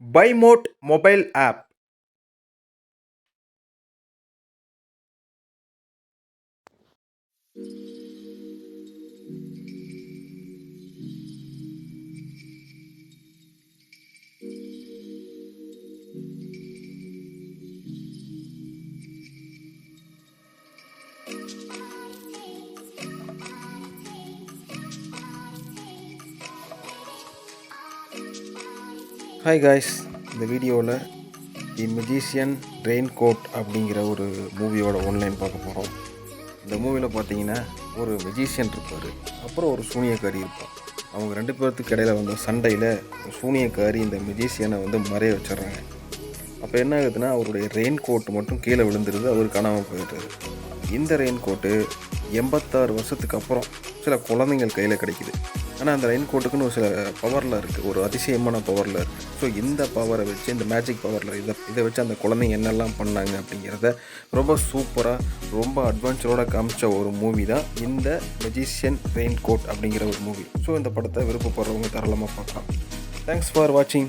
BuyMote mobile app. Hi guys இந்த வீடியோவில் தி magician rain coat அப்படிங்கிற ஒரு மூவியோட ஒன்லைன் பார்க்க போகிறோம் இந்த மூவியில் பார்த்தீங்கன்னா ஒரு மெஜிஷியன் இருப்பார் அப்புறம் ஒரு சூனியக்காரி இருப்பார் அவங்க ரெண்டு பேர்த்துக்கு இடையில வந்த சண்டையில் சூனியக்காரி இந்த மெஜிஷியனை வந்து மறைய வச்சிடுறாங்க. அப்போ என்ன ஆகுதுன்னா அவருடைய ரெயின் கோட் மட்டும் கீழே விழுந்துருது அவர் காணாமல் போயிடுறாரு. இந்த ரெயின் கோட்டு எண்பத்தாறு வருஷத்துக்கு அப்புறம் சில குழந்தைங்கள் கையில் கிடைக்கிது. ஆனால் அந்த ரெயின் கோட்டுக்குன்னு ஒரு சில பவரில் இருக்குது ஒரு அதிசயமான பவரில் இருக்குது ஸோ இந்த பவரை வச்சு இந்த மேஜிக் பவரில் இதை இதை வச்சு அந்த குழந்தைங்க என்னெல்லாம் பண்ணாங்க அப்படிங்கிறத ரொம்ப சூப்பராக ரொம்ப அட்வென்ச்சரோட காமிச்ச ஒரு மூவி தான் இந்த மெஜிஷியன் ரெயின் கோட் அப்படிங்கிற ஒரு மூவி ஸோ இந்த படத்தை விருப்பப்படுறவங்க தாராளமாக பார்க்கலாம். தேங்க்ஸ் ஃபார் வாட்சிங்